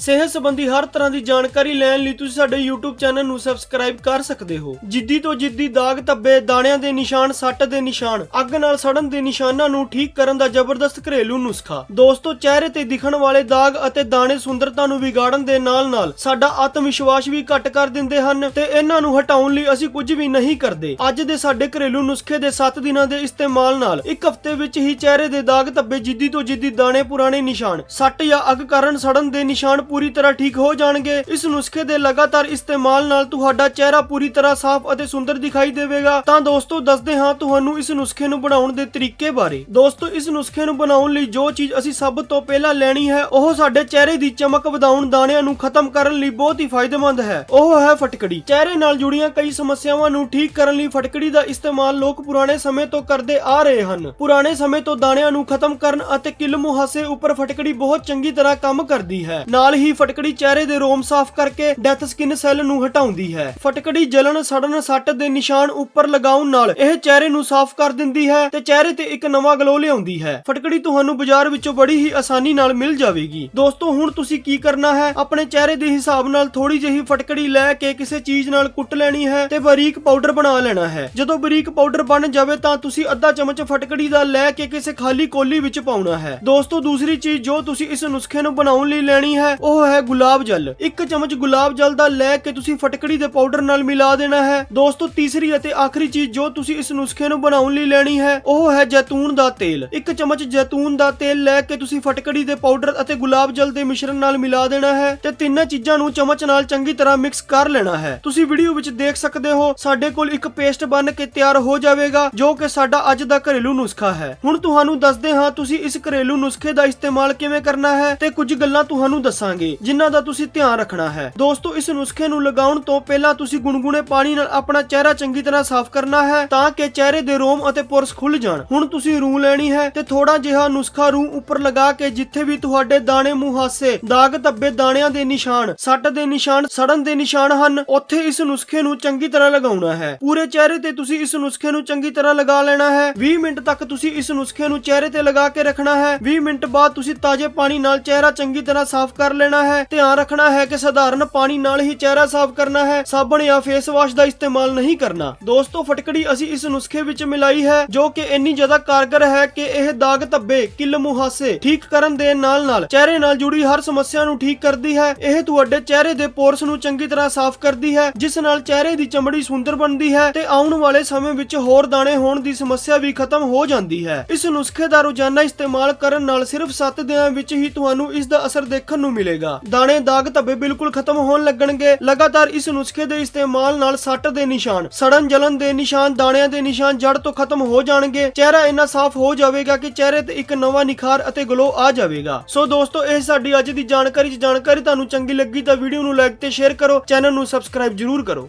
ਸਿਹਤ ਸੰਬੰਧੀ ਹਰ ਤਰ੍ਹਾਂ ਦੀ ਜਾਣਕਾਰੀ ਲੈਣ ਲਈ ਤੁਸੀਂ ਸਾਡੇ YouTube ਚੈਨਲ ਨੂੰ ਸਬਸਕ੍ਰਾਈਬ ਕਰ ਸਕਦੇ ਹੋ। ਜਿੱਦੀ ਤੋਂ ਜਿੱਦੀ ਦਾਗ ਧੱਬੇ, ਦਾਣਿਆਂ ਦੇ ਨਿਸ਼ਾਨ, ਸੱਟ ਦੇ ਨਿਸ਼ਾਨ, ਅੱਗ ਨਾਲ ਸੜਨ ਦੇ ਨਿਸ਼ਾਨਾਂ ਨੂੰ ਠੀਕ ਕਰਨ ਦਾ ਜ਼ਬਰਦਸਤ ਘਰੇਲੂ ਨੁਸਖਾ। ਦੋਸਤੋ, ਚਿਹਰੇ ਤੇ ਦਿਖਣ ਵਾਲੇ ਦਾਗ ਅਤੇ ਦਾਣੇ ਸੁੰਦਰਤਾ ਨੂੰ ਵਿਗਾੜਨ ਦੇ ਨਾਲ-ਨਾਲ ਸਾਡਾ ਆਤਮ ਵਿਸ਼ਵਾਸ ਵੀ ਘਟ ਕਰ ਦਿੰਦੇ ਹਨ ਤੇ ਇਹਨਾਂ ਨੂੰ ਹਟਾਉਣ ਲਈ ਅਸੀਂ ਕੁਝ ਵੀ ਨਹੀਂ ਕਰਦੇ। ਅੱਜ ਦੇ ਸਾਡੇ ਘਰੇਲੂ ਨੁਸਖੇ ਦੇ 7 ਦਿਨਾਂ ਦੇ ਇਸਤੇਮਾਲ ਨਾਲ ਇੱਕ ਹਫ਼ਤੇ ਵਿੱਚ ਹੀ ਚਿਹਰੇ ਦੇ ਦਾਗ ਧੱਬੇ, ਜਿੱਦੀ ਤੋਂ ਜਿੱਦੀ ਦਾਣੇ ਪੁਰਾਣੇ ਨਿਸ਼ਾਨ, ਸੱਟ ਜਾਂ ਅੱਗ ਕਾਰਨ ਸੜਨ ਦੇ ਨਿਸ਼ਾਨ ਪੂਰੀ ਤਰ੍ਹਾਂ ਠੀਕ ਹੋ ਜਾਣਗੇ। ਇਸ ਨੁਸਖੇ ਦੇ ਲਗਾਤਾਰ ਇਸਤੇਮਾਲ ਨਾਲ ਤੁਹਾਡਾ ਚਿਹਰਾ ਪੂਰੀ ਤਰ੍ਹਾਂ ਸਾਫ਼ ਅਤੇ ਸੁੰਦਰ ਦਿਖਾਈ ਦੇਵੇਗਾ। ਤਾਂ ਦੋਸਤੋ, ਦੱਸਦੇ ਹਾਂ ਤੁਹਾਨੂੰ ਇਸ ਨੁਸਖੇ ਨੂੰ ਬਣਾਉਣ ਦੇ ਤਰੀਕੇ ਬਾਰੇ। ਦੋਸਤੋ, ਇਸ ਨੁਸਖੇ ਨੂੰ ਬਣਾਉਣ ਲਈ ਜੋ ਚੀਜ਼ ਅਸੀਂ ਸਭ ਤੋਂ ਪਹਿਲਾਂ ਲੈਣੀ ਹੈ, ਉਹ ਸਾਡੇ ਚਿਹਰੇ ਦੀ ਚਮਕ ਵਧਾਉਣ ਦਾਣਿਆਂ ਨੂੰ ਖਤਮ ਕਰਨ ਲਈ ਬਹੁਤ ਹੀ ਫਾਇਦੇਮੰਦ ਹੈ। ਉਹ ਹੈ ਫਟਕੜੀ। ਚਿਹਰੇ ਨਾਲ ਜੁੜੀਆਂ ਕਈ ਸਮੱਸਿਆਵਾਂ ਨੂੰ ਠੀਕ ਕਰਨ ਲਈ ਫਟਕੜੀ ਦਾ ਇਸਤੇਮਾਲ ਲੋਕ ਪੁਰਾਣੇ ਸਮੇਂ ਤੋਂ ਕਰਦੇ ਆ ਰਹੇ ਹਨ। ਪੁਰਾਣੇ ਸਮੇਂ ਤੋਂ ਦਾਣਿਆਂ ਨੂੰ ਖਤਮ ਕਰਨ ਅਤੇ ਕਿਲ ਮੁਹਾਸੇ ਉੱਪਰ ਫਟਕੜੀ ਬਹੁਤ ਚੰਗੀ ਤਰ੍ਹਾਂ ਕੰਮ ਕਰਦੀ ਹੈ। ਨਾਲ ਹੀ ਫਟਕੜੀ ਚਿਹਰੇ ਦੇ ਰੋਮ ਸਾਫ਼ ਕਰਕੇ ਡੈਥ ਸਕਿਨ ਸੈੱਲ ਨੂੰ ਹਟਾਉਂਦੀ ਹੈ। ਫਟਕੜੀ ਜਲਣ, ਸੜਨ, ਸੱਟ ਦੇ ਨਿਸ਼ਾਨ ਉੱਪਰ ਲਗਾਉਣ ਨਾਲ ਇਹ ਚਿਹਰੇ ਨੂੰ ਸਾਫ਼ ਕਰ ਦਿੰਦੀ ਹੈ ਤੇ ਚਿਹਰੇ ਤੇ ਇੱਕ ਨਵਾਂ ਗਲੋ ਲਿਆਉਂਦੀ ਹੈ। ਫਟਕੜੀ ਤੁਹਾਨੂੰ ਬਾਜ਼ਾਰ ਵਿੱਚੋਂ ਬੜੀ ਹੀ ਆਸਾਨੀ ਨਾਲ ਮਿਲ ਜਾਵੇਗੀ। ਦੋਸਤੋ, ਹੁਣ ਤੁਸੀਂ ਕੀ ਕਰਨਾ ਹੈ? ਆਪਣੇ ਚਿਹਰੇ ਦੇ ਹਿਸਾਬ ਨਾਲ ਥੋੜੀ ਜਿਹੀ ਫਟਕੜੀ ਲੈ ਕੇ ਕਿਸੇ ਚੀਜ਼ ਨਾਲ ਕੁੱਟ ਲੈਣੀ ਹੈ ਤੇ ਬਰੀਕ ਪਾਊਡਰ ਬਣਾ ਲੈਣਾ ਹੈ। ਜਦੋਂ ਬਰੀਕ ਪਾਊਡਰ ਬਣ ਜਾਵੇ ਤਾਂ ਤੁਸੀਂ ਅੱਧਾ ਚਮਚ ਫਟਕੜੀ ਦਾ ਲੈ ਕੇ ਕਿਸੇ ਖਾਲੀ ਕੋਲੀ ਵਿੱਚ ਪਾਉਣਾ ਹੈ। ਦੋਸਤੋ, ਦੂਸਰੀ ਚੀਜ਼ ਜੋ ਤੁਸੀਂ ਇਸ ਨੁਸਖੇ ਨੂੰ ਬਣਾਉਣ ਲਈ ਲੈਣੀ ਹੈ, ਉਹ ਉਹ ਹੈ ਗੁਲਾਬ ਜਲ। ਇੱਕ ਚਮਚ ਗੁਲਾਬ ਜਲ ਦਾ ਲੈ ਕੇ ਤੁਸੀਂ ਫਟਕੜੀ ਦੇ ਪਾਊਡਰ ਨਾਲ ਮਿਲਾ ਦੇਣਾ ਹੈ। ਦੋਸਤੋ, ਤੀਸਰੀ ਅਤੇ ਆਖਰੀ ਚੀਜ਼ ਜੋ ਤੁਸੀਂ ਇਸ ਨੁਸਖੇ ਨੂੰ ਬਣਾਉਣ ਲਈ ਲੈਣੀ ਹੈ, ਉਹ ਹੈ ਜੈਤੂਨ ਦਾ ਤੇਲ। ਇੱਕ ਚਮਚ ਜੈਤੂਨ ਦਾ ਤੇਲ ਲੈ ਕੇ ਤੁਸੀਂ ਫਟਕੜੀ ਦੇ ਪਾਊਡਰ ਅਤੇ ਗੁਲਾਬ ਜਲ ਦੇ ਮਿਸ਼ਰਣ ਨਾਲ ਮਿਲਾ ਦੇਣਾ ਹੈ ਤੇ ਤਿੰਨਾਂ ਚੀਜ਼ਾਂ ਨੂੰ ਚਮਚ ਨਾਲ ਚੰਗੀ ਤਰ੍ਹਾਂ ਮਿਕਸ ਕਰ ਲੈਣਾ ਹੈ। ਤੁਸੀਂ ਵੀਡੀਓ ਵਿੱਚ ਦੇਖ ਸਕਦੇ ਹੋ, ਸਾਡੇ ਕੋਲ ਇੱਕ ਪੇਸਟ ਬਣ ਕੇ ਤਿਆਰ ਹੋ ਜਾਵੇਗਾ, ਜੋ ਕਿ ਸਾਡਾ ਅੱਜ ਦਾ ਘਰੇਲੂ ਨੁਸਖਾ ਹੈ। ਹੁਣ ਤੁਹਾਨੂੰ ਦੱਸਦੇ ਹਾਂ, ਤੁਸੀਂ ਇਸ ਘਰੇਲੂ ਨੁਸਖੇ ਦਾ ਇਸਤੇਮਾਲ ਕਿਵੇਂ ਕਰਨਾ ਹੈ ਤੇ ਕੁਝ ਗੱਲਾਂ ਤੁਹਾਨੂੰ ਦੱਸਾਂਗੇ। ਜਿਨ੍ਹਾਂ ਦਾ ਤੁਸੀਂ ਧਿਆਨ ਰੱਖਣਾ ਹੈ। ਦੋਸਤੋ, ਇਸ ਨੁਸਖੇ ਨੂੰ ਲਗਾਉਣ ਤੋਂ ਪਹਿਲਾਂ ਤੁਸੀਂ ਗੁਨਗੁਨੇ ਪਾਣੀ ਨਾਲ ਆਪਣਾ ਚਿਹਰਾ ਚੰਗੀ ਤਰ੍ਹਾਂ ਸਾਫ਼ ਕਰਨਾ ਹੈ, ਤਾਂ ਕਿ ਚਿਹਰੇ ਦੇ ਰੋਮ ਅਤੇ ਪੋਰਸ ਖੁੱਲ ਜਾਣ। ਹੁਣ ਤੁਸੀਂ ਰੂ ਲੈਣੀ ਹੈ ਤੇ ਥੋੜਾ ਜਿਹਾ ਨੁਸਖਾ ਰੂ ਉੱਪਰ ਲਗਾ ਕੇ ਜਿੱਥੇ ਵੀ ਤੁਹਾਡੇ ਦਾਣੇ ਮੁਹਾਸੇ ਦਾਗ ਧੱਬੇ ਦਾਣਿਆਂ ਦੇ ਨਿਸ਼ਾਨ, ਸੱਟ ਦੇ ਨਿਸ਼ਾਨ, ਸੜਨ ਦੇ ਨਿਸ਼ਾਨ ਹਨ, ਉੱਥੇ ਇਸ ਨੁਸਖੇ ਨੂੰ ਚੰਗੀ ਤਰ੍ਹਾਂ ਲਗਾਉਣਾ ਹੈ। ਪੂਰੇ ਚਿਹਰੇ ਤੇ ਤੁਸੀਂ ਇਸ ਨੁਸਖੇ ਨੂੰ ਚੰਗੀ ਤਰ੍ਹਾਂ ਲਗਾ ਲੈਣਾ ਹੈ। 20 ਮਿੰਟ ਤੱਕ ਤੁਸੀਂ ਇਸ ਨੁਸਖੇ ਨੂੰ ਚਿਹਰੇ ਤੇ ਲਗਾ ਕੇ ਰੱਖਣਾ ਹੈ। 20 ਮਿੰਟ ਬਾਅਦ ਤੁਸੀਂ ਤਾਜ਼ੇ ਪਾਣੀ ਨਾਲ ਚਿਹਰਾ ਚੰਗੀ ਤਰ੍ਹਾਂ ਸਾਫ਼ ਕਰ ਲੈਣਾ ਹੈ, ਧਿਆਨ ਰੱਖਣਾ ਹੈ ਕਿ ਸਧਾਰਨ ਪਾਣੀ ਨਾਲ ਹੀ ਚਿਹਰਾ ਸਾਫ਼ ਕਰਨਾ ਹੈ, ਸਾਬਣ ਜਾਂ ਫੇਸ ਵਾਸ਼ ਦਾ ਇਸਤੇਮਾਲ ਨਹੀਂ ਕਰਨਾ। ਦੋਸਤੋ, ਫਟਕੜੀ ਅਸੀਂ ਇਸ ਨੁਸਖੇ ਵਿੱਚ ਮਿਲਾਈ ਹੈ, ਜੋ ਕਿ ਇੰਨੀ ਜ਼ਿਆਦਾ ਕਾਰਗਰ ਹੈ ਕਿ ਇਹ ਦਾਗ ਧੱਬੇ, ਕਿਲ ਮੁਹਾਸੇ, ਠੀਕ ਕਰਨ ਦੇ ਨਾਲ ਨਾਲ ਚਿਹਰੇ ਨਾਲ ਜੁੜੀ ਹਰ ਸਮੱਸਿਆ ਨੂੰ ਠੀਕ ਕਰਦੀ ਹੈ। ਇਹ ਤੁਹਾਡੇ ਚਿਹਰੇ ਦੇ ਪੋਰਸ ਨੂੰ ਚੰਗੀ ਤਰ੍ਹਾਂ ਸਾਫ਼ ਕਰਦੀ ਹੈ, ਜਿਸ ਨਾਲ ਚਿਹਰੇ ਦੀ ਚਮੜੀ ਸੁੰਦਰ ਬਣਦੀ ਹੈ ਤੇ ਆਉਣ ਵਾਲੇ ਸਮੇਂ ਵਿੱਚ ਹੋਰ ਦਾਣੇ ਹੋਣ ਦੀ ਸਮੱਸਿਆ ਵੀ ਖਤਮ ਹੋ ਜਾਂਦੀ ਹੈ। ਇਸ ਨੁਸਖੇ ਦਾ ਰੋਜ਼ਾਨਾ ਇਸਤੇਮਾਲ ਕਰਨ ਨਾਲ ਸਿਰਫ 7 ਦਿਨਾਂ ਵਿੱਚ ਹੀ ਤੁਹਾਨੂੰ ਇਸ ਦਾ ਅਸਰ ਦੇਖਣ ਨੂੰ ਮਿਲੇਗਾ। ਦਾਣੇ ਦਾਗ ਧੱਬੇ ਬਿਲਕੁਲ ਖਤਮ ਹੋਣ ਲੱਗਣਗੇ। ਲਗਾਤਾਰ ਇਸ ਨੁਸਖੇ ਦੇ ਇਸਤੇਮਾਲ ਨਾਲ ਸੱਟ ਦੇ ਨਿਸ਼ਾਨ, ਸੜਨ ਜਲਨ ਦੇ ਨਿਸ਼ਾਨ, ਦਾਣਿਆਂ ਦੇ ਨਿਸ਼ਾਨ ਜੜ ਤੋਂ ਖਤਮ ਹੋ ਜਾਣਗੇ। ਚਿਹਰਾ ਇੰਨਾ ਸਾਫ਼ ਹੋ ਜਾਵੇਗਾ ਕਿ ਚਿਹਰੇ ਤੇ ਇੱਕ ਨਵਾਂ ਨਿਖਾਰ ਅਤੇ ਗਲੋ ਆ ਜਾਵੇਗਾ। ਸੋ ਦੋਸਤੋ, ਇਹ ਸਾਡੀ ਅੱਜ ਦੀ ਜਾਣਕਾਰੀ ਚ ਜਾਣਕਾਰੀ ਤੁਹਾਨੂੰ ਚੰਗੀ ਲੱਗੀ ਤਾਂ ਵੀਡੀਓ ਨੂੰ ਲਾਈਕ ਤੇ ਸ਼ੇਅਰ ਕਰੋ। ਚੈਨਲ ਨੂੰ ਸਬਸਕ੍ਰਾਈਬ ਜਰੂਰ ਕਰੋ।